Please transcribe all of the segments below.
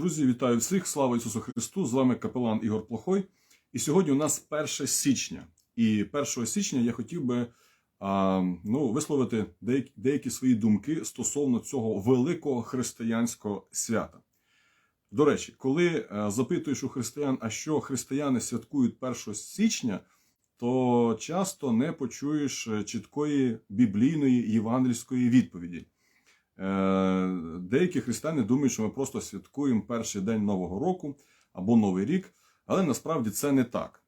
Друзі, вітаю всіх! Слава Ісусу Христу! З вами капелан Ігор Плохой. І сьогодні у нас 1 січня. І 1 січня я хотів би а, ну, висловити деякі, деякі свої думки стосовно цього великого християнського свята. До речі, коли е, запитуєш у християн, а що християни святкують 1 січня, то часто не почуєш е, чіткої біблійної євангельської відповіді. Е, Деякі християни думають, що ми просто святкуємо перший день Нового року або Новий рік, але насправді це не так.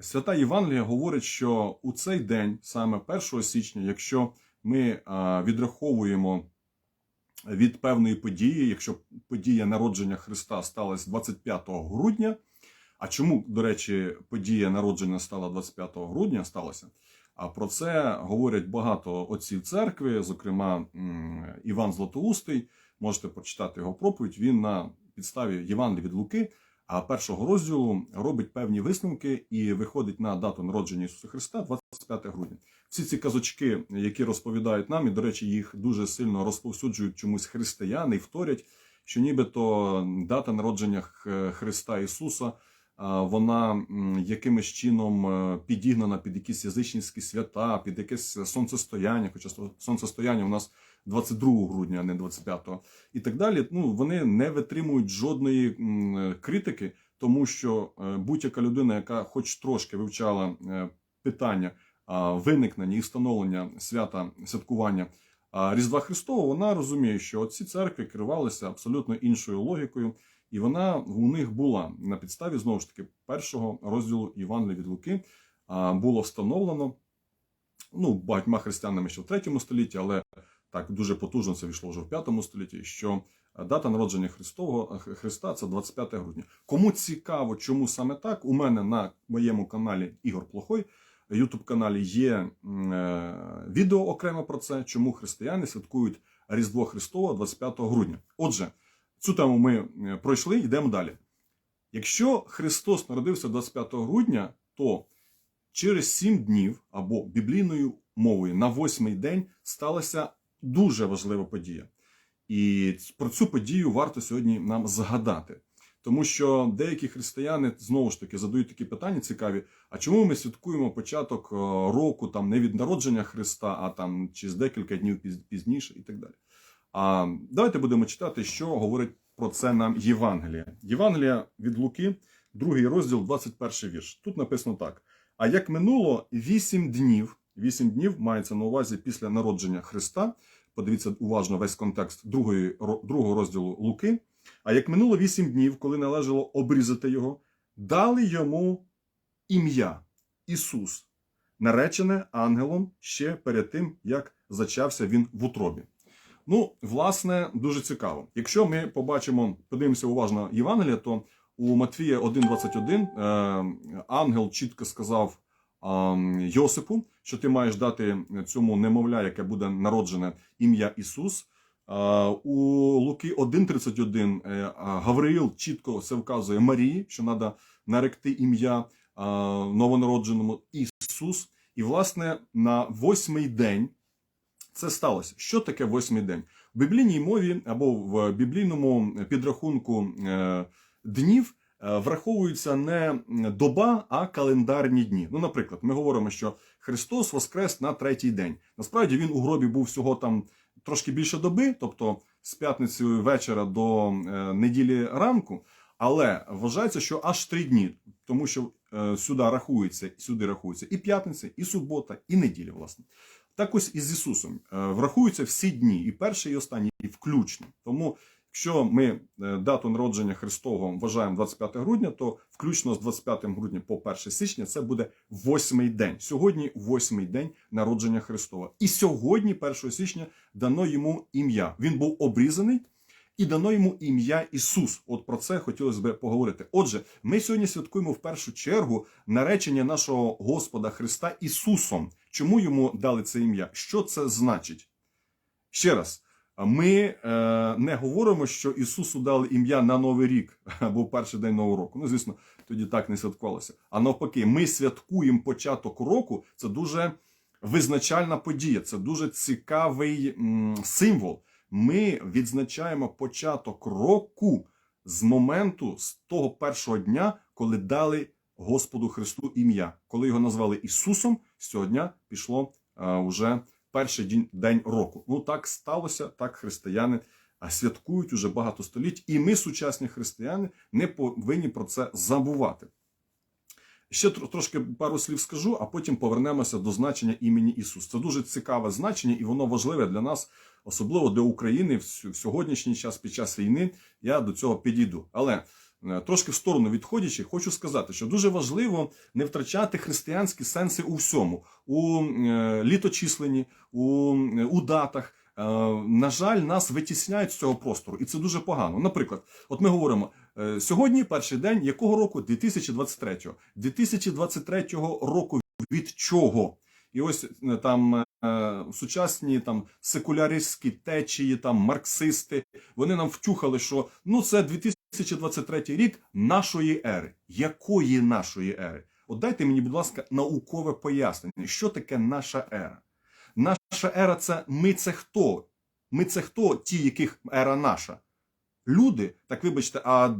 Свята Євангелія говорить, що у цей день, саме 1 січня, якщо ми відраховуємо від певної події, якщо подія народження Христа сталася 25 грудня, а чому, до речі, подія народження стала 25 грудня сталося? А про це говорять багато отців церкви, зокрема Іван Златоустий. Можете прочитати його проповідь. Він на підставі Євангелія від Луки, а першого розділу робить певні висновки і виходить на дату народження Ісуса Христа 25 грудня. Всі ці казочки, які розповідають нам, і, до речі, їх дуже сильно розповсюджують чомусь християни і вторять, що нібито дата народження Христа Ісуса вона якимось чином е, підігнана під якісь язичницькі свята, під якесь сонцестояння, хоча сто- сонцестояння у нас 22 грудня, а не 25 і так далі. Ну вони не витримують жодної критики, тому що е, будь-яка людина, яка хоч трошки вивчала е, питання виникнення і встановлення свята святкування Різдва Христового, вона розуміє, що ці церкви керувалися абсолютно іншою логікою. І вона у них була на підставі знову ж таки першого розділу Євангелія від Луки було встановлено ну, багатьма християнами ще в третьому столітті, але так дуже потужно це війшло вже в п'ятому столітті. Що дата народження Христового Христа це 25 грудня. Кому цікаво, чому саме так, у мене на моєму каналі Ігор Плохой. Ютуб каналі є е, відео окремо про це, чому християни святкують Різдво Христове 25 грудня. Отже, Цю тему ми е, пройшли, йдемо далі. Якщо Христос народився 25 грудня, то через 7 днів або біблійною мовою на восьмий день сталася дуже важлива подія. І про цю подію варто сьогодні нам згадати. Тому що деякі християни знову ж таки задають такі питання цікаві: а чому ми святкуємо початок е, року там не від народження Христа, а там через декілька днів пізніше і так далі. А давайте будемо читати, що говорить про це нам Євангелія. Євангелія від Луки, другий розділ, 21 вірш. Тут написано так: а як минуло вісім днів, вісім днів мається на увазі після народження Христа. Подивіться уважно весь контекст другої, другого розділу Луки. А як минуло вісім днів, коли належало обрізати його, дали йому ім'я Ісус, наречене ангелом ще перед тим, як зачався він в утробі. Ну, власне, дуже цікаво. Якщо ми побачимо, подивимося уважно Євангелія, то у Матвія 1.21 е, ангел чітко сказав е, Йосипу, що ти маєш дати цьому немовля, яке буде народжене ім'я Ісус. Е, у Луки 1.31 е, Гавриїл чітко це вказує Марії, що треба наректи ім'я новонародженому Ісус. І, власне, на восьмий день це сталося. Що таке восьмий день? В біблійній мові або в біблійному підрахунку е, днів е, враховується не доба, а календарні дні. Ну, наприклад, ми говоримо, що Христос воскрес на третій день. Насправді він у гробі був всього там трошки більше доби, тобто з п'ятниці вечора до е, неділі ранку. Але вважається, що аж три дні, тому що сюди рахується, сюди рахується і п'ятниця, і субота, і неділя, власне. Так ось із Ісусом Е, врахуються всі дні, і перший, і останній, і включно. Тому, якщо ми е, дату народження Христового вважаємо 25 грудня, то включно з 25 грудня по 1 січня це буде восьмий день. Сьогодні восьмий день народження Христова. І сьогодні, 1 січня, дано йому ім'я. Він був обрізаний. І дано йому ім'я Ісус. От про це хотілося б поговорити. Отже, ми сьогодні святкуємо в першу чергу наречення нашого Господа Христа Ісусом. Чому йому дали це ім'я? Що це значить? Ще раз, ми е, не говоримо, що Ісусу дали ім'я на Новий рік або перший день Нового року. Ну, звісно, тоді так не святкувалося. А навпаки, ми святкуємо початок року. Це дуже визначальна подія, це дуже цікавий символ. Ми відзначаємо початок року з моменту, з того першого дня, коли дали Господу Христу ім'я. Коли його назвали Ісусом, з цього дня пішло а, вже перший день, року. Ну так сталося, так християни святкують уже багато століть, і ми, сучасні християни, не повинні про це забувати. Ще трошки пару слів скажу, а потім повернемося до значення імені Ісус. Це дуже цікаве значення, і воно важливе для нас, особливо для України в сьогоднішній час під час війни. Я до цього підійду. Але е, трошки в сторону відходячи, хочу сказати, що дуже важливо не втрачати християнські сенси у всьому, у е, літочисленні, у, е, у датах. Е, На жаль, нас витісняють з цього простору, і це дуже погано. Наприклад, от ми говоримо. Е, Сьогодні перший день якого року? 2023. 2023 року від чого? І ось е, там е, сучасні там секуляристські течії, там марксисти, вони нам втюхали, що ну це 2023 рік нашої ери. Якої нашої ери? От дайте мені, будь ласка, наукове пояснення, що таке наша ера. Наша ера це ми це хто? Ми це хто, ті, яких ера наша? Люди, так вибачте, а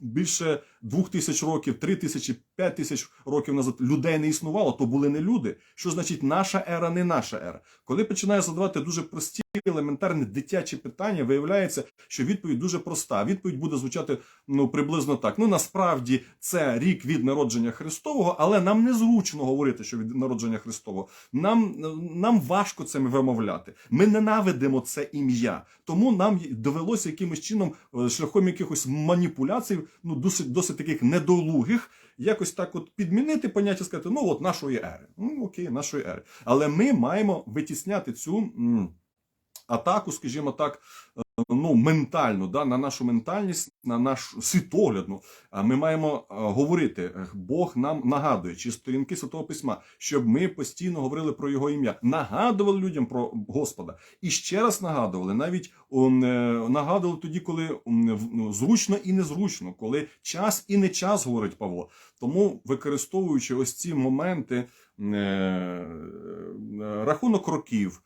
більше двох тисяч років, три тисячі, п'ять тисяч років назад людей не існувало, то були не люди. Що значить наша ера, не наша ера? Коли починає задавати дуже прості, елементарні дитячі питання, виявляється, що відповідь дуже проста. Відповідь буде звучати ну приблизно так. Ну насправді це рік від народження Христового, але нам незручно говорити, що від народження Христового. Нам, нам важко це вимовляти. Ми ненавидимо це ім'я. Тому нам довелося якимось чином, е, шляхом якихось маніпуляцій, ну досить досить таких недолугих, якось так от підмінити поняття, сказати, ну от нашої ери. Ну окей, нашої ери. Але ми маємо витісняти цю. Атаку, скажімо так, е, ну ментальну, да, на нашу ментальність, на наш світогляд. Ну, а ми маємо е, говорити. Бог нам нагадує, чи сторінки Святого Письма, щоб ми постійно говорили про його ім'я, нагадували людям про Господа. І ще раз нагадували, навіть е, нагадували тоді, коли ну, зручно і незручно, коли час і не час, говорить Павло. Тому, використовуючи ось ці моменти, е, рахунок років,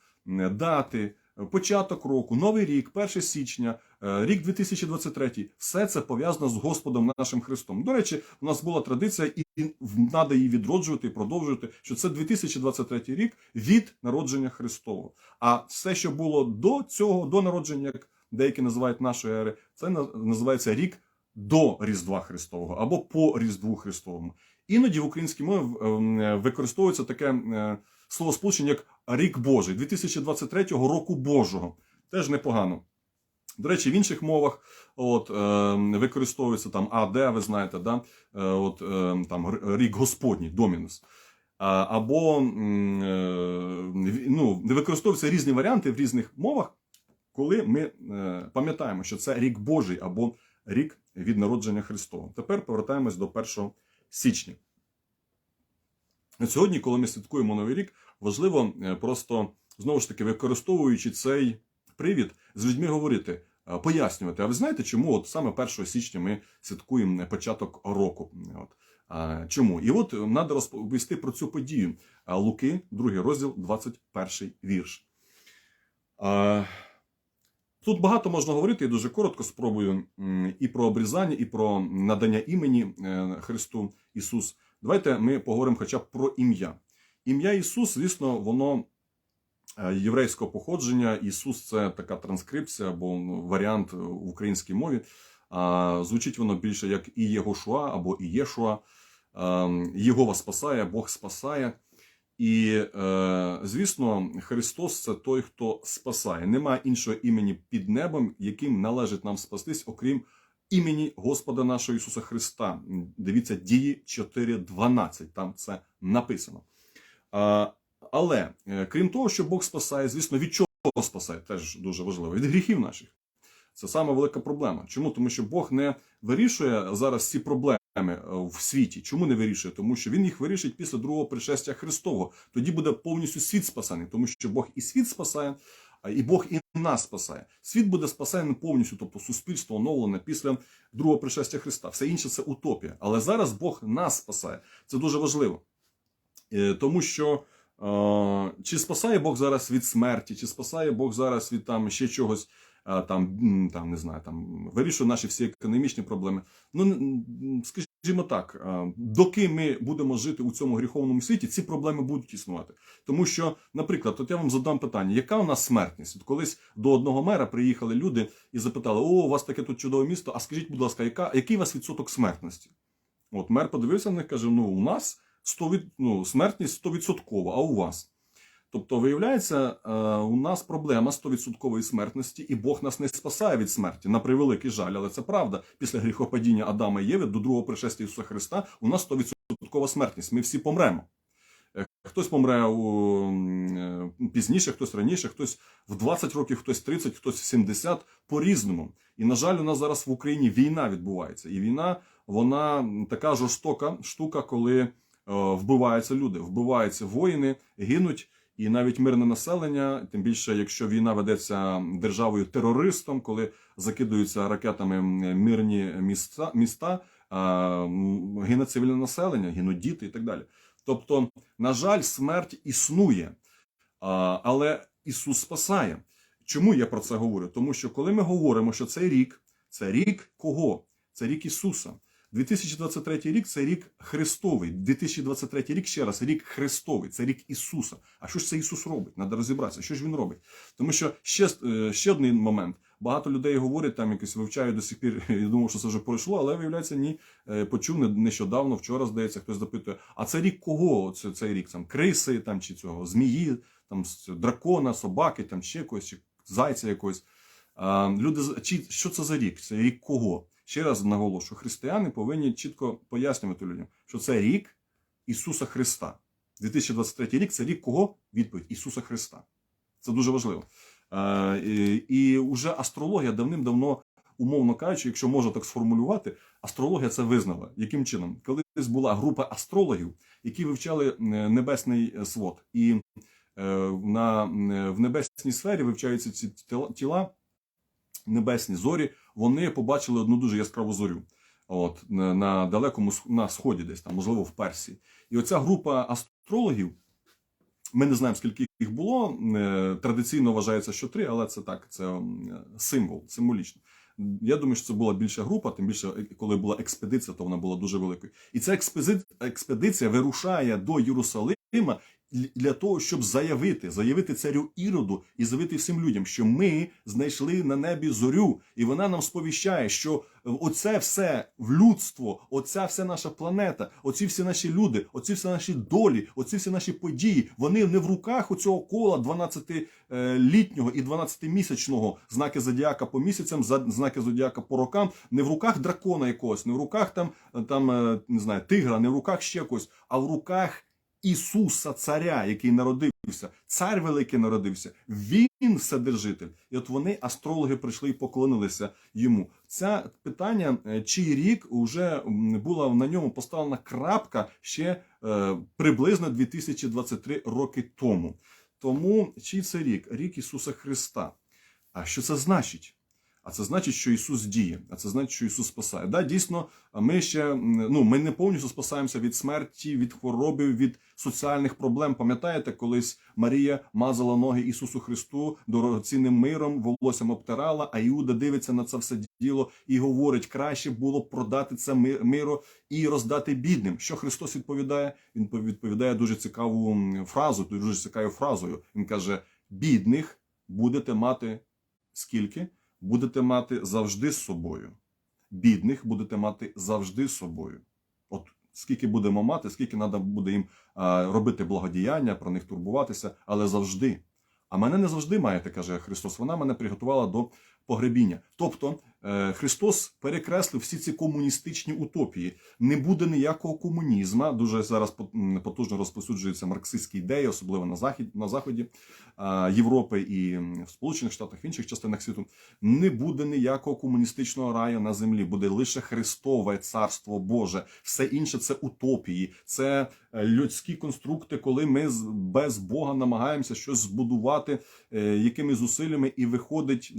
дати. Початок року, новий рік, 1 січня, е, рік 2023, все це пов'язано з Господом нашим Христом. До речі, у нас була традиція, і треба її відроджувати і продовжувати, що це 2023 рік від народження Христового. А все, що було до цього, до народження, як деякі називають нашої ери, це називається рік до Різдва Христового або по Різдву Христовому. Іноді в українській мові ем, використовується таке е, словосполучення, як рік Божий, 2023 року Божого. Теж непогано. До речі, в інших мовах от, е, використовується там АД, ви знаєте, да? е, от, е, там, рік Господній, Домінус. А, або е, ну, використовуються різні варіанти в різних мовах, коли ми е, пам'ятаємо, що це рік Божий або рік від народження Христового. Тепер повертаємось до 1 січня. От Сьогодні, коли ми святкуємо Новий рік, важливо е, просто знову ж таки використовуючи цей привід, з людьми говорити, е, пояснювати. А ви знаєте, чому от саме 1 січня ми святкуємо початок року? От. Чому? І от треба розповісти про цю подію. Луки, 2 розділ, 21 вірш. Тут багато можна говорити, я дуже коротко спробую і про обрізання, і про надання імені е, Христу Ісус. Давайте ми поговоримо хоча б про ім'я. Ім'я Ісус, звісно, воно е, єврейського походження. Ісус це така транскрипція або ну, варіант в українській мові. Звучить воно більше як і Єгошуа або і Єшуа. Єгова спасає, Бог спасає. І, е, звісно, Христос це той, хто спасає. Немає іншого імені під небом, яким належить нам спастись, окрім імені Господа нашого Ісуса Христа. Дивіться, дії 4.12, там це написано. Але е, крім того, що Бог спасає, звісно, від чого спасає, теж дуже важливо, від гріхів наших. Це саме велика проблема. Чому? Тому що Бог не вирішує зараз ці проблеми е, в світі. Чому не вирішує? Тому що він їх вирішить після другого пришестя Христового. Тоді буде повністю світ спасений, тому що Бог і світ спасає, і Бог і нас спасає. Світ буде спасений повністю, тобто суспільство оновлене після другого пришестя Христа. Все інше це утопія. Але зараз Бог нас спасає. Це дуже важливо. Е, Тому що е, чи спасає Бог зараз від смерті, чи спасає Бог зараз від там ще чогось. Там, там не знаю, там вирішує наші всі економічні проблеми. Ну скажімо так, доки ми будемо жити у цьому гріховному світі, ці проблеми будуть існувати. Тому що, наприклад, от я вам задам питання: яка у нас смертність? От колись до одного мера приїхали люди і запитали: О, у вас таке тут чудове місто. А скажіть, будь ласка, яка, який у вас відсоток смертності? От мер подивився на них каже: ну, у нас 100 від, ну, смертність 100%, а у вас? Тобто, виявляється, е, у нас проблема 100% смертності, і Бог нас не спасає від смерті. На превеликий жаль, але це правда. Після гріхопадіння Адама і Єви до другого пришестя Ісуса Христа у нас 100% смертність. Ми всі помремо. Е, Хтось помре у, е, пізніше, хтось раніше, хтось в 20 років, хтось 30, хтось в 70, по-різному. І, на жаль, у нас зараз в Україні війна відбувається. І війна, вона така жорстока штука, коли вбиваються люди, вбиваються воїни, гинуть. І навіть мирне населення, тим більше, якщо війна ведеться державою терористом, коли закидуються ракетами мирні міста, міста гине цивільне населення, гинуть діти і так далі. Тобто, на жаль, смерть існує, але Ісус спасає. Чому я про це говорю? Тому що коли ми говоримо, що цей рік це рік кого? Це рік Ісуса. 2023 рік це рік Христовий. 2023 рік ще раз рік Христовий, це рік Ісуса. А що ж це Ісус робить? Треба розібратися, що ж він робить. Тому що ще, е, ще один момент. Багато людей говорять, там якось вивчають до сих пір. Я думав, що це вже пройшло, але виявляється, ні. Е, Почув не- нещодавно, вчора здається, хтось запитує: а це рік кого? Це цей рік там криси, там чи цього змії, там дракона, собаки, там ще якогось, чи зайця якогось. Люди чи що це за рік? Це рік кого? Ще раз наголошую, християни повинні чітко пояснювати людям, що це рік Ісуса Христа. 2023 рік це рік кого? Відповідь Ісуса Христа. Це дуже важливо. Е, і, вже астрологія давним-давно, умовно кажучи, якщо можна так сформулювати, астрологія це визнала. Яким чином? Колись була група астрологів, які вивчали е, небесний е, свод. І на, в небесній сфері вивчаються ці тіла, небесні зорі, вони побачили одну дуже яскраву зорю. От, на, далекому на сході, десь там, можливо, в Персії. І оця група астрологів, ми не знаємо, скільки їх було. е, Традиційно вважається, що три, але це так, це символ, символічно. Я думаю, що це була більша група, тим більше, е, коли була експедиція, то вона була дуже великою. І ця експедиція вирушає до Єрусалима для того, щоб заявити, заявити царю Іроду і заявити всім людям, що ми знайшли на небі зорю, і вона нам сповіщає, що оце все в людство, оця вся наша планета, оці всі наші люди, оці всі наші долі, оці всі наші події, вони не в руках у цього кола 12-літнього і 12-місячного знаки зодіака по місяцям, знаки зодіака по рокам, не в руках дракона якогось, не в руках там, там е, не знаю, тигра, не в руках ще когось, а в руках Ісуса, царя, який народився, цар великий народився, він вседержитель. І от вони, астрологи, прийшли і поклонилися йому. Це питання, е, чий рік вже була на ньому поставлена крапка ще е, приблизно 2023 роки тому. Тому чий це рік? Рік Ісуса Христа. А що це значить? А це значить, що Ісус діє, а це значить, що Ісус спасає. Да, дійсно, ми ще ну, ми не повністю спасаємося від смерті, від хвороби, від соціальних проблем. Пам'ятаєте, колись Марія мазала ноги Ісусу Христу дорогоцінним миром, волоссям обтирала, а Іуда дивиться на це все діло і говорить: краще було продати це ми- миро і роздати бідним. Що Христос відповідає? Він відповідає дуже цікаву фразу, дуже цікавою фразою. Він каже: бідних будете мати скільки? Будете мати завжди з собою. Бідних будете мати завжди з собою. От скільки будемо мати, скільки треба буде їм робити благодіяння, про них турбуватися, але завжди. А мене не завжди маєте, каже Христос. Вона мене приготувала до погребіння. Тобто Христос перекреслив всі ці комуністичні утопії. Не буде ніякого комунізму. Дуже зараз потужно розповсюджуються марксистські ідеї, особливо на захід на заході Європи і в Сполучених Штатах, в інших частинах світу. Не буде ніякого комуністичного раю на землі. Буде лише Христове царство Боже. Все інше це утопії, це е, людські конструкти, коли ми без Бога намагаємося щось збудувати е, якими зусиллями, і виходить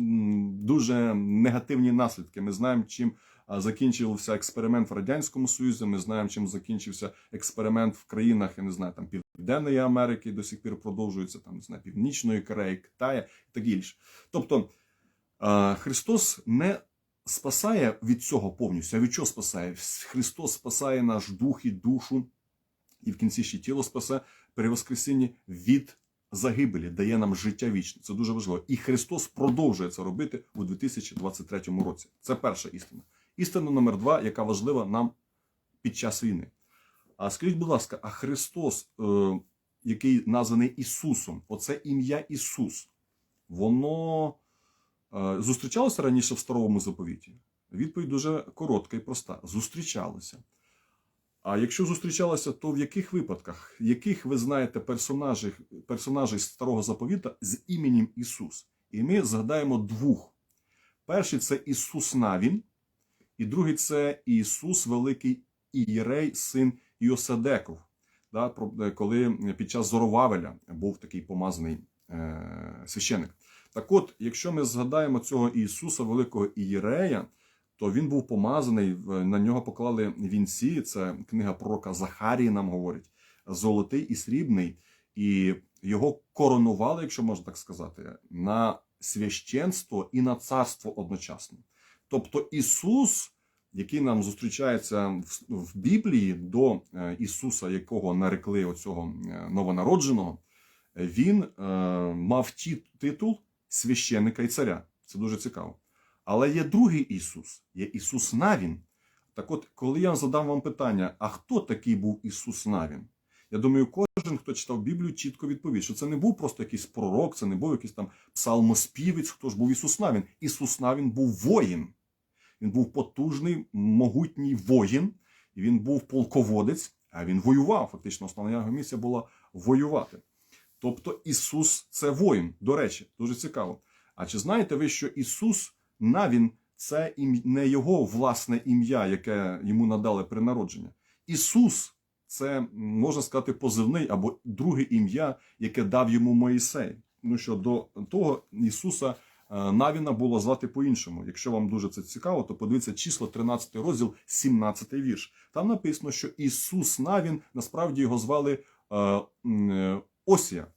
дуже негативні наслідки. Ми знаємо, чим закінчився експеримент в радянському Союзі. Ми знаємо, чим закінчився експеримент в країнах, я не знаю, там Південної Америки до сих пір продовжується, там не Північної Кореї, Китаю і так інше. Тобто. Христос не спасає від цього повністю. А від чого спасає? Христос спасає наш дух і душу, і в кінці ще тіло спасе при Воскресінні від загибелі, дає нам життя вічне. Це дуже важливо. І Христос продовжує це робити у 2023 році. Це перша істина. Істина номер два, яка важлива нам під час війни. А скажіть, будь ласка, а Христос, е, який названий Ісусом, оце ім'я Ісус, воно е, зустрічалося раніше в старому заповіті? Відповідь дуже коротка і проста: зустрічалося. А якщо зустрічалося, то в яких випадках, яких ви знаєте персонажів, персонажів старого заповіта з іменем Ісус? І ми згадаємо двох. Перший це Ісус Навін, і другий це Ісус Великий Ієрей, син Йосадеков. Да, е, коли під час Зоровавеля був такий помазаний е, священик. Так от, якщо ми згадаємо цього Ісуса Великого Ієрея, то він був помазаний, на нього поклали вінці. Це книга пророка Захарії нам говорить, золотий і срібний, і його коронували, якщо можна так сказати, на священство і на царство одночасно. Тобто Ісус, який нам зустрічається в, Біблії до е, Ісуса, якого нарекли оцього е, новонародженого, він е, мав титул священника і царя. Це дуже цікаво. Але є другий Ісус, є Ісус Навін. Так от, коли я задам вам питання, а хто такий був Ісус Навін? Я думаю, кожен, хто читав Біблію, чітко відповість, що це не був просто якийсь пророк, це не був якийсь там псалмоспівець, хто ж був Ісус Навін. Ісус Навін був воїн. Він був потужний, могутній воїн, і він був полководець, а він воював. Фактично, основна його місія була воювати. Тобто Ісус це воїн. До речі, дуже цікаво. А чи знаєте ви, що Ісус Навін це не його власне ім'я, яке йому надали при народженні? Ісус це, можна сказати, позивний або друге ім'я, яке дав йому Моїсей. Ну що до того Ісуса е, Навіна було звати по-іншому. Якщо вам дуже це цікаво, то подивіться число 13 розділ, 17 вірш. Там написано, що Ісус Навін насправді його звали е, е, Осія.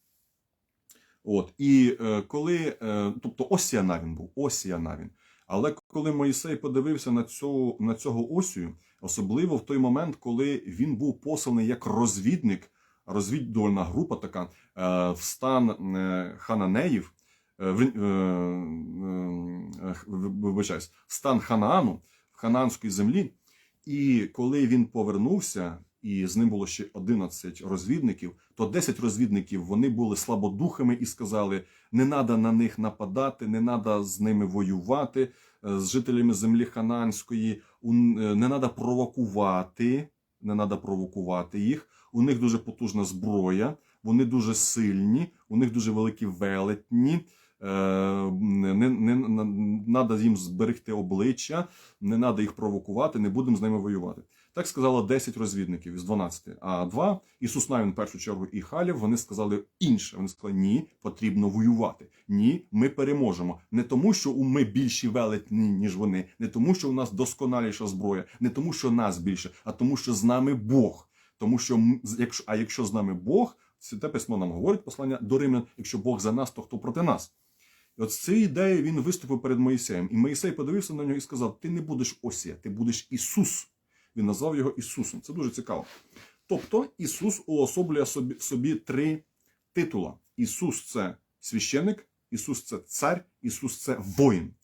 От і е, коли, е, тобто Осія Навін був, Осія Навін. Але коли Моїсей подивився на цього, на цього Осію, особливо в той момент, коли він був посланий як розвідник, розвідувальна група така е, в стан е, Хананеїв, е, е, е, вибачаюсь, в стан Ханаану, в ханаанській землі. І коли він повернувся, і з ним було ще 11 розвідників, то 10 розвідників вони були слабодухами і сказали: не треба на них нападати, не треба з ними воювати, е, з жителями землі Хананської, е, не треба провокувати, не треба провокувати їх. У них дуже потужна зброя, вони дуже сильні, у них дуже великі велетні. е, не, не треба їм зберегти обличчя, не треба їх провокувати, не будемо з ними воювати. Так сказало 10 розвідників із 12. А два Ісус Навін, в першу чергу, і Халів, вони сказали інше. Вони сказали, ні, потрібно воювати. Ні, ми переможемо. Не тому, що ми більші велетні, ніж вони, не тому, що у нас досконаліша зброя, не тому, що нас більше, а тому, що з нами Бог. Тому що якщо, а якщо з нами Бог, Святе письмо нам говорить послання до Римлян, якщо Бог за нас, то хто проти нас? І от з цією ідеєю він виступив перед Моїсеєм. І Моїсей подивився на нього і сказав: Ти не будеш Осія, ти будеш Ісус. Він назвав його Ісусом. Це дуже цікаво. Тобто Ісус уособлює собі, собі три титула: Ісус це священик, Ісус це цар, Ісус це воїн.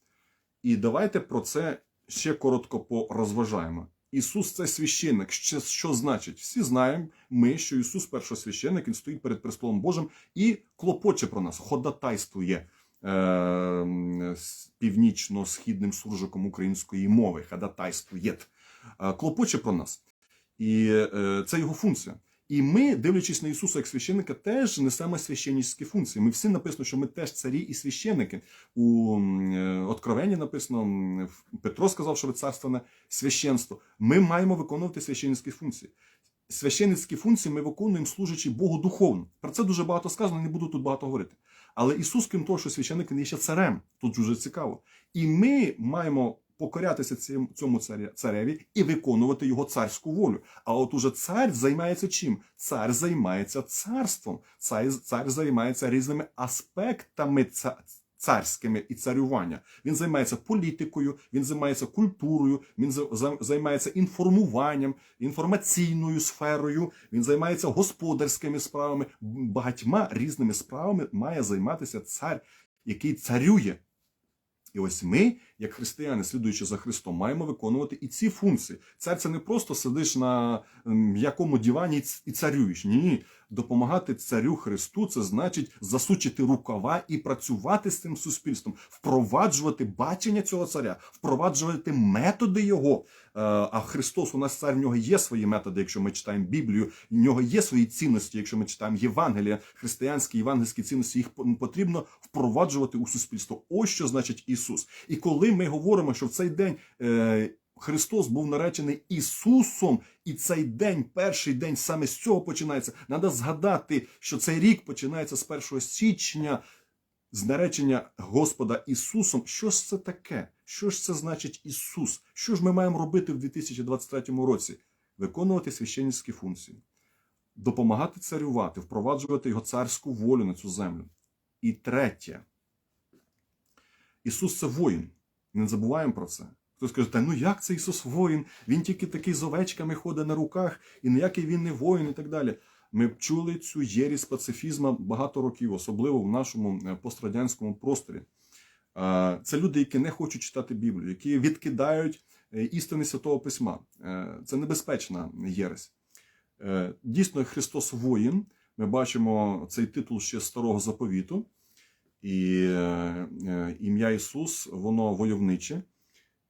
І давайте про це ще коротко порозважаємо. Ісус це священник. Що, що значить? Всі знаємо ми, що Ісус першосвященник, Він стоїть перед престолом Божим і клопоче про нас, ходатайствує е, північно-східним суржиком української мови, ходатайствує, клопоче про нас. І е, це його функція. І ми, дивлячись на Ісуса як священника, теж несемо священницькі функції. Ми всі написано, що ми теж царі і священники. У е, Откровенні написано, Петро сказав, що ви царственне священство. Ми маємо виконувати священницькі функції. Священницькі функції ми виконуємо, служачи Богу духовно. Про це дуже багато сказано, не буду тут багато говорити. Але Ісус, крім того, що священник, він є ще царем. Тут дуже цікаво. І ми маємо покорятися цим- цьому цареві і виконувати його царську волю. А от уже цар займається чим? Цар займається царством. Цар, цар займається різними аспектами ца- царськими і царювання. Він займається політикою, він займається культурою, він за- за- займається інформуванням, інформаційною сферою, він займається господарськими справами. Багатьма різними справами має займатися цар, який царює. І ось ми, як християни, слідуючи за Христом, маємо виконувати і ці функції. Цар це не просто сидиш на м'якому дивані і царюєш. Ні, допомагати царю Христу це значить засучити рукава і працювати з цим суспільством, впроваджувати бачення цього царя, впроваджувати методи його. Е, А Христос у нас цар, в нього є свої методи, якщо ми читаємо Біблію, в нього є свої цінності, якщо ми читаємо Євангелія, християнські євангельські цінності, їх потрібно впроваджувати у суспільство. Ось що значить Ісус. І коли ми говоримо, що в цей день е, Христос був наречений Ісусом, і цей день, перший день, саме з цього починається. Треба згадати, що цей рік починається з 1 січня. З наречення Господа Ісусом, що ж це таке? Що ж це значить Ісус? Що ж ми маємо робити в 2023 році? Виконувати священницькі функції, допомагати царювати, впроваджувати його царську волю на цю землю. І третє. Ісус це воїн. Не забуваємо про це. Хтось каже, та ну як це Ісус воїн? Він тільки такий з овечками ходить на руках, і ніякий він не воїн, і так далі. Ми чули цю єрість пацифізму багато років, особливо в нашому е, пострадянському просторі. Це люди, які не хочуть читати Біблію, які відкидають е, істини Святого Письма. Е, Це небезпечна єресь. Е, Дійсно, Христос воїн. Ми бачимо цей титул ще з старого заповіту. І ім'я Ісус, воно войовниче.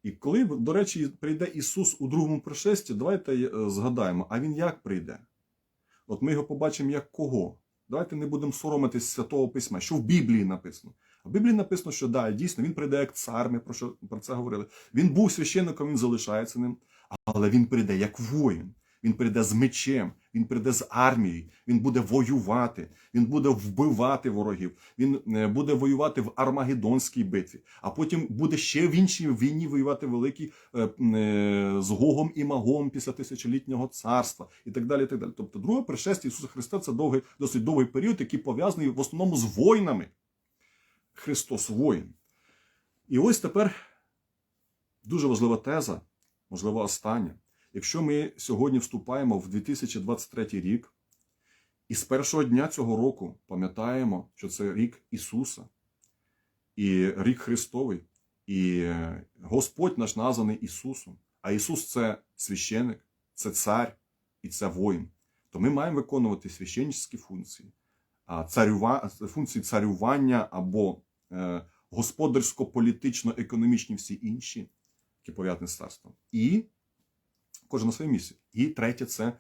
І коли, до речі, прийде Ісус у другому пришесті, давайте згадаємо, а Він як прийде? От ми його побачимо як кого? Давайте не будемо соромитись святого письма, що в Біблії написано. В Біблії написано, що да, дійсно він прийде як цар, ми про, що, про це говорили. Він був священником, він залишається ним, але він прийде як воїн. Він прийде з мечем, він прийде з армією, він буде воювати, він буде вбивати ворогів, він е, буде воювати в Армагеддонській битві, а потім буде ще в іншій війні воювати великий е, е, з Гогом і Магом після тисячолітнього царства і так далі. І так далі. Тобто, друге пришестя Ісуса Христа це довгий, досить довгий період, який пов'язаний в основному з воїнами. Христос воїн. І ось тепер дуже важлива теза, можливо, остання. Якщо ми сьогодні вступаємо в 2023 рік, і з першого дня цього року пам'ятаємо, що це рік Ісуса і рік Христовий, і Господь наш названий Ісусом. А Ісус це священик, це цар і це воїн. То ми маємо виконувати священницькі функції, функції царювання або господарсько-політично-економічні всі інші, які пов'язані з царством. І кожен на своєму місці. І третє це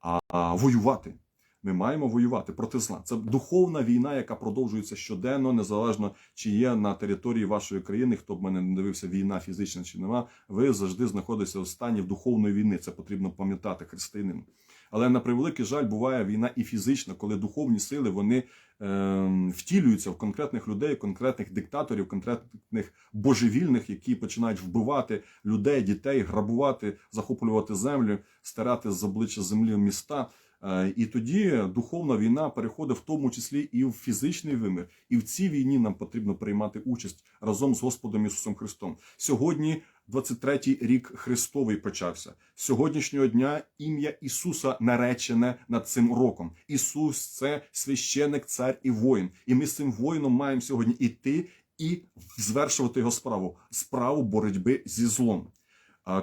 а, а, воювати. Ми маємо воювати проти зла. Це духовна війна, яка продовжується щоденно, незалежно чи є на території вашої країни. Хто б мене не дивився, війна фізична чи нема. Ви завжди знаходитеся в стані духовної війни. Це потрібно пам'ятати християнину. Але на превеликий жаль, буває війна і фізична, коли духовні сили вони е, втілюються в конкретних людей, конкретних диктаторів, конкретних божевільних, які починають вбивати людей, дітей, грабувати, захоплювати землю, стирати з обличчя землі міста. Е, І тоді духовна війна переходить в тому числі і в фізичний вимір. І в цій війні нам потрібно приймати участь разом з Господом Ісусом Христом. Сьогодні 23-й рік Христовий почався. З Сьогоднішнього дня ім'я Ісуса наречене над цим роком. Ісус це священик, цар і воїн. І ми з цим воїном маємо сьогодні іти і звершувати його справу справу боротьби зі злом.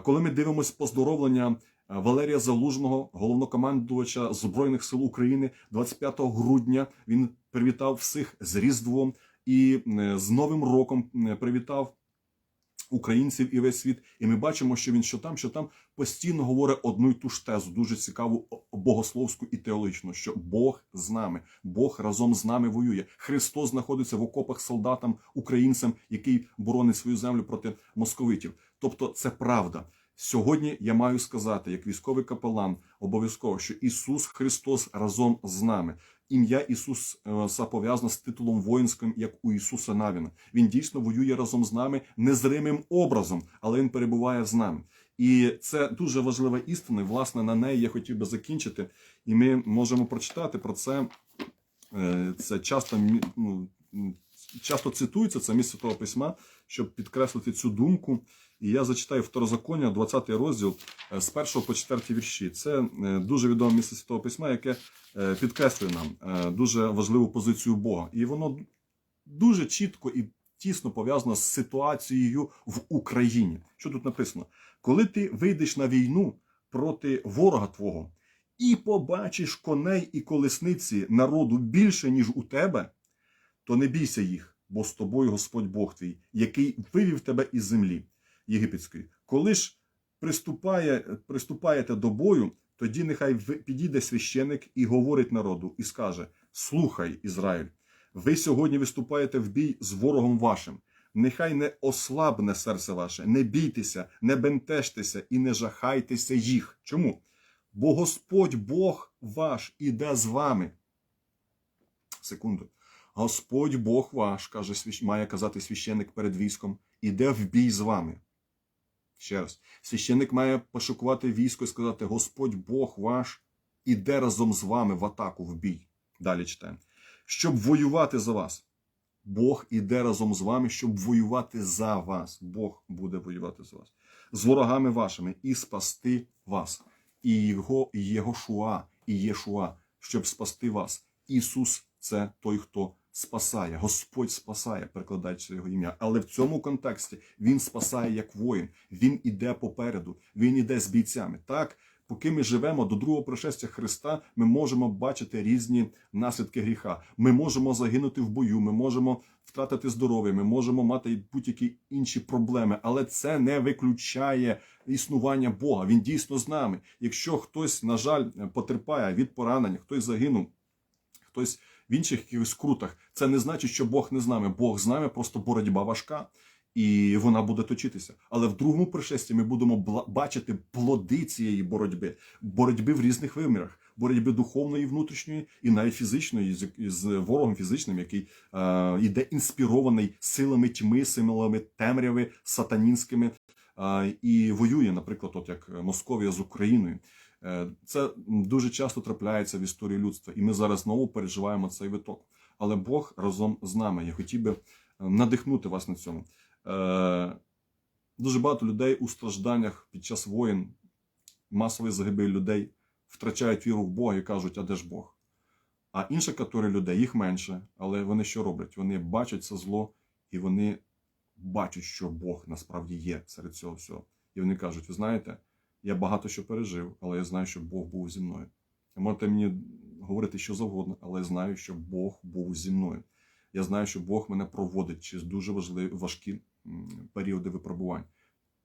Коли ми дивимося поздоровлення Валерія Залужного, головнокомандувача Збройних сил України, 25 грудня він привітав всіх з Різдвом і з Новим роком привітав українців і весь світ. І ми бачимо, що він що там, що там постійно говорить одну й ту ж тезу, дуже цікаву богословську і теологічну, що Бог з нами, Бог разом з нами воює. Христос знаходиться в окопах солдатам, українцям, який боронить свою землю проти московитів. Тобто, це правда. Сьогодні я маю сказати, як військовий капелан, обов'язково, що Ісус Христос разом з нами. Ім'я Ісуса пов'язано з титулом воїнським, як у Ісуса Навіна. Він дійсно воює разом з нами незримим образом, але Він перебуває з нами. І це дуже важлива істина. Власне, на неї я хотів би закінчити. І ми можемо прочитати про це. Е, Це часто ну, часто цитується це місце Святого Письма, щоб підкреслити цю думку. І я зачитаю Второзаконня, 20 розділ е, з 1 по 4 вірші. Це е, дуже відоме місце Святого Письма, яке е, підкреслює нам дуже важливу позицію Бога. І воно дуже чітко і тісно пов'язано з ситуацією в Україні. Що тут написано? Коли ти вийдеш на війну проти ворога твого і побачиш коней і колесниці народу більше, ніж у тебе, то не бійся їх, бо з тобою Господь Бог твій, який вивів тебе із землі єгипетської. Коли ж приступає, приступаєте до бою, тоді нехай підійде священик і говорить народу, і скаже: Слухай, Ізраїль, ви сьогодні виступаєте в бій з ворогом вашим. Нехай не ослабне серце ваше, не бійтеся, не бентежтеся і не жахайтеся їх. Чому? Бо Господь Бог ваш іде з вами. Секунду. Господь Бог ваш, каже, має казати священник перед військом, іде в бій з вами. Ще раз. Священник має пошукувати військо і сказати: Господь Бог ваш іде разом з вами в атаку, в бій. Далі читаємо. Щоб воювати за вас. Бог іде разом з вами, щоб воювати за вас. Бог буде воювати за вас. З ворогами вашими і спасти вас. І його і Єгошуа, і Єшуа, щоб спасти вас. Ісус це той, хто спасає. Господь спасає, перекладаючи його ім'я. Але в цьому контексті він спасає як воїн. Він іде попереду, він іде з бійцями. Так, поки ми живемо до другого пришестя Христа, ми можемо бачити різні наслідки гріха. Ми можемо загинути в бою, ми можемо втратити здоров'я, ми можемо мати будь-які інші проблеми, але це не виключає існування Бога. Він дійсно з нами. Якщо хтось, на жаль, потерпає від поранень, хтось загинув, хтось в інших якихось крутах, це не значить, що Бог не з нами. Бог з нами, просто боротьба важка. І вона буде точитися. Але в другому пришесті ми будемо бачити плоди цієї боротьби, боротьби в різних вимірах, боротьби духовної, внутрішньої і навіть фізичної з, ворогом фізичним, який е, йде інспірований силами тьми, силами темряви, сатанінськими, і воює, наприклад, от як Московія з Україною. Е, Це дуже часто трапляється в історії людства, і ми зараз знову переживаємо цей виток. Але Бог разом з нами. Я хотів би е, надихнути вас на цьому. Е, Дуже багато людей у стражданнях під час воїн, масової загибелі людей втрачають віру в Бога і кажуть, а де ж Бог? А інша категорія людей, їх менше, але вони що роблять? Вони бачать це зло, і вони бачать, що Бог насправді є серед цього всього. І вони кажуть: ви знаєте, я багато що пережив, але я знаю, що Бог був зі мною. Можете мені говорити що завгодно, але я знаю, що Бог був зі мною. Я знаю, що Бог мене проводить через дуже важливі важкі періоди випробувань.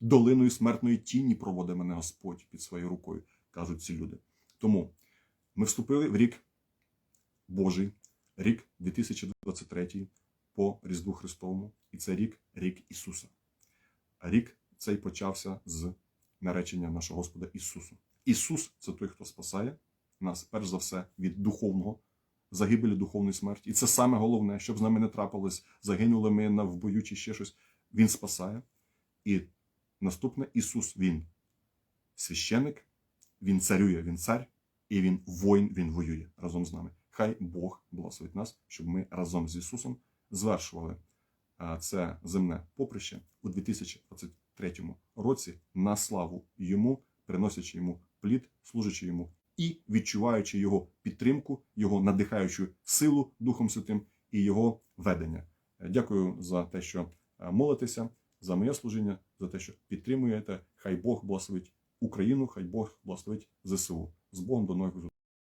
Долиною смертної тіні проводить мене Господь під своєю рукою, кажуть ці люди. Тому ми вступили в рік Божий, рік 2023 по Різдву Христовому, і це рік рік Ісуса. А рік цей почався з наречення нашого Господа Ісусу. Ісус це той, хто спасає нас, перш за все, від духовного загибелі духовної смерті. І це саме головне, щоб з нами не трапилось, загинули ми в бою чи ще щось. Він спасає. І наступне Ісус, Він священик, Він царює, Він цар, і Він воїн, Він воює разом з нами. Хай Бог благословить нас, щоб ми разом з Ісусом звершували це земне поприще у 2023 році на славу Йому, приносячи йому плід, служачи йому і відчуваючи його підтримку, його надихаючу силу Духом Святим і його ведення. Е, Дякую за те, що е, молитеся, за моє служіння, за те, що підтримуєте. Хай Бог благословить Україну, хай Бог благословить ЗСУ. З Богом до нових.